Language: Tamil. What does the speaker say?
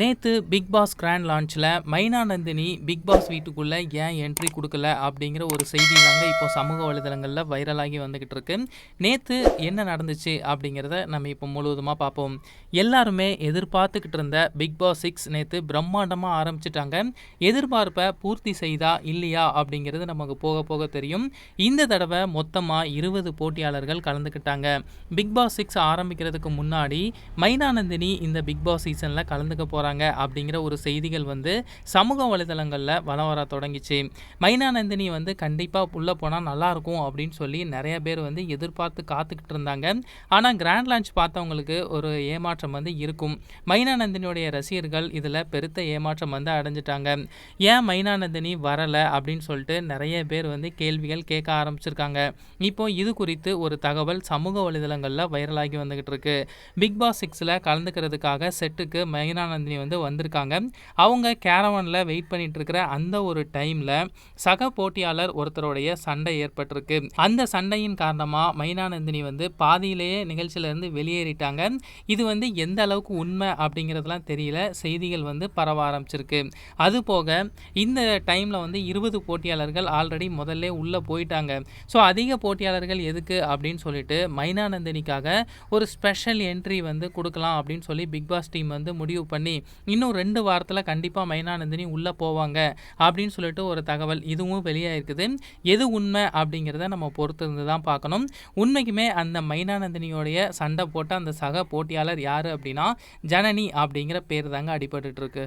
நேற்று பிக் பாஸ் கிராண்ட் லான்ச்சில் மைனா நந்தினி பிக் பாஸ் வீட்டுக்குள்ளே ஏன் என்ட்ரி கொடுக்கல அப்படிங்கிற ஒரு செய்தி தாங்க இப்போ சமூக வலைதளங்களில் வைரலாகி வந்துக்கிட்டு இருக்கு நேற்று என்ன நடந்துச்சு அப்படிங்கிறத நம்ம இப்போ முழுவதுமாக பார்ப்போம். எல்லாருமே எதிர்பார்த்துக்கிட்டு இருந்த பிக் பாஸ் சிக்ஸ் நேற்று பிரம்மாண்டமாக ஆரம்பிச்சிட்டாங்க. எதிர்பார்ப்பை பூர்த்தி செய்தா இல்லையா அப்படிங்கிறது நமக்கு போக போக தெரியும். இந்த தடவை மொத்தமாக இருபது போட்டியாளர்கள் கலந்துக்கிட்டாங்க. பிக் பாஸ் சிக்ஸ் ஆரம்பிக்கிறதுக்கு முன்னாடி மைனா நந்தினி இந்த பிக் பாஸ் சீசனில் கலந்துக்க போகிறாங்க அப்படிங்கிற ஒரு செய்திகள் வந்து சமூக வலைதளங்களில் வலம் வர தொடங்கிச்சு. மைனா நந்தினி வந்து கண்டிப்பாக உள்ளே போனால் நல்லாயிருக்கும் அப்படின்னு சொல்லி நிறைய பேர் வந்து எதிர்பார்த்து காத்துக்கிட்டு இருந்தாங்க. ஆனால் கிராண்ட் லான்ச் பார்த்தவங்களுக்கு ஒரு ஏமாற்றம் வந்து இருக்கும். மைனா நந்தினியுடைய ரசிகர்கள் இதில் பெருத்த ஏமாற்றம் வந்து அடைஞ்சிட்டாங்க. ஏன் மைனா நந்தினி வரலை அப்படின்னு சொல்லிட்டு நிறைய பேர் வந்து கேள்விகள் கேட்க ஆரம்பிச்சிருக்காங்க. இப்போ இது குறித்து ஒரு தகவல் சமூக வலைதளங்களில் வைரலாகி வந்துக்கிட்டு இருக்கு. பிக் பாஸ் சிக்ஸில் கலந்துக்கிறதுக்காக செட்டுக்கு மைனா நந்தினி வந்து வந்திருக்காங்க. அவங்க கேரவனில் வெயிட் பண்ணிட்டு இருக்கிற அந்த ஒரு டைமில் சக போட்டியாளர் ஒருத்தருடைய சண்டை ஏற்பட்டிருக்கு. அந்த சண்டையின் காரணமாக மைனானந்தினி வந்து பாதியிலேயே நிகழ்ச்சியிலேருந்து வெளியேறிட்டாங்க. இது வந்து எந்த அளவுக்கு உண்மை அப்படிங்கிறதுலாம் தெரியல. செய்திகள் வந்து பரவ ஆரம்பிச்சிருக்கு. அதுபோக இந்த டைமில் வந்து இருபது போட்டியாளர்கள் ஆல்ரெடி முதல்ல உள்ளே போயிட்டாங்க. ஸோ அதிக போட்டியாளர்கள் எதுக்கு அப்படின்னு சொல்லிட்டு மைனானந்தினிக்காக ஒரு ஸ்பெஷல் என்ட்ரி வந்து கொடுக்கலாம் அப்படின்னு சொல்லி பிக் பாஸ் டீம் வந்து முடிவு பண்ணி இன்னும் ரெண்டு வாரத்தில் கண்டிப்பாக மைனானந்தினி உள்ளே போவாங்க அப்படின்னு சொல்லிட்டு ஒரு தகவல் இதுவும் வெளியாயிருக்குது. எது உண்மை அப்படிங்கிறத நம்ம பொறுத்து இருந்து தான் பார்க்கணும். உண்மைக்குமே அந்த மைனானந்தினியோடைய சண்டை போட்ட அந்த சக போட்டியாளர் யார் அப்படின்னா ஜனனி அப்படிங்கிற பேர் தாங்க அடிபட்டுருக்கு